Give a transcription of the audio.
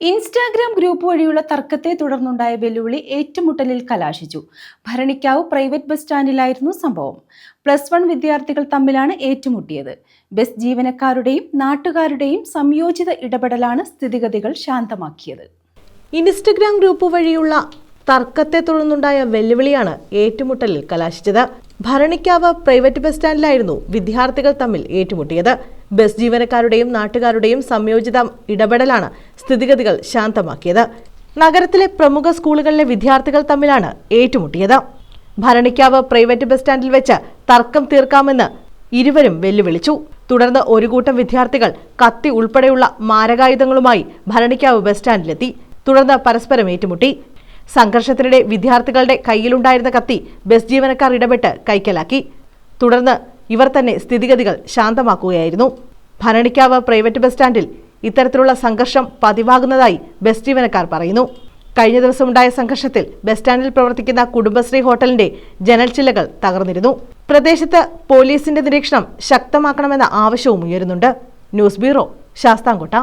Instagram group വഴിയുള്ള തർക്കത്തെ തുടർന്നുണ്ടായ വെല്ലുവിളി ഏറ്റുമുട്ടലിൽ കലാശിച്ചു. ഭരണിക്കാവ് പ്രൈവറ്റ് ബസ് സ്റ്റാൻഡിലായിരുന്നു സംഭവം. പ്ലസ് വൺ വിദ്യാർത്ഥികൾ തമ്മിലാണ് ഏറ്റുമുട്ടിയത്. ബസ് ജീവനക്കാരുടെയും നാട്ടുകാരുടെയും സംയോജിത ഇടപെടലാണ് സ്ഥിതിഗതികൾ ശാന്തമാക്കിയത്. ഇൻസ്റ്റഗ്രാം ഗ്രൂപ്പ് വഴിയുള്ള തർക്കത്തെ തുടർന്നുണ്ടായ വെല്ലുവിളിയാണ് ഏറ്റുമുട്ടലിൽ കലാശിച്ചത്. ഭരണിക്കാവ് പ്രൈവറ്റ് ബസ് സ്റ്റാൻഡിലായിരുന്നു വിദ്യാർത്ഥികൾ തമ്മിൽ ഏറ്റുമുട്ടിയത്. ബസ് ജീവനക്കാരുടെയും നാട്ടുകാരുടെയും സംയോജിത ഇടപെടലാണ് സ്ഥിതിഗതികൾ ശാന്തമാക്കിയത്. നഗരത്തിലെ പ്രമുഖ സ്കൂളുകളിലെ വിദ്യാർത്ഥികൾ തമ്മിലാണ് ഏറ്റുമുട്ടിയത്. ഭരണിക്കാവ് പ്രൈവറ്റ് ബസ് സ്റ്റാൻഡിൽ വെച്ച് തർക്കം തീർക്കാമെന്ന് ഇരുവരും വെല്ലുവിളിച്ചു. തുടർന്ന് ഒരു കൂട്ടം വിദ്യാർത്ഥികൾ കത്തി ഉൾപ്പെടെയുള്ള മാരകായുധങ്ങളുമായി ഭരണിക്കാവ് ബസ് സ്റ്റാൻഡിലെത്തി. തുടർന്ന് പരസ്പരം ഏറ്റുമുട്ടി. സംഘർഷത്തിനിടെ വിദ്യാർത്ഥികളുടെ കയ്യിലുണ്ടായിരുന്ന കത്തി ബസ് ജീവനക്കാർ ഇടപെട്ട് കൈക്കലാക്കി. തുടർന്ന് ഇവർ തന്നെ സ്ഥിതിഗതികൾ ശാന്തമാക്കുകയായിരുന്നു. ഭരണിക്കാവ് പ്രൈവറ്റ് ബസ് സ്റ്റാൻഡിൽ ഇത്തരത്തിലുള്ള സംഘർഷം പതിവാകുന്നതായി ബസ് ജീവനക്കാർ പറയുന്നു. കഴിഞ്ഞ ദിവസമുണ്ടായ സംഘർഷത്തിൽ ബസ് സ്റ്റാൻഡിൽ പ്രവർത്തിക്കുന്ന കുടുംബശ്രീ ഹോട്ടലിന്റെ ജനൽച്ചില്ലകൾ തകർന്നിരുന്നു. പ്രദേശത്ത് പോലീസിന്റെ നിരീക്ഷണം ശക്തമാക്കണമെന്ന ആവശ്യവും ഉയരുന്നുണ്ട്. News bureau Sasthamkotta.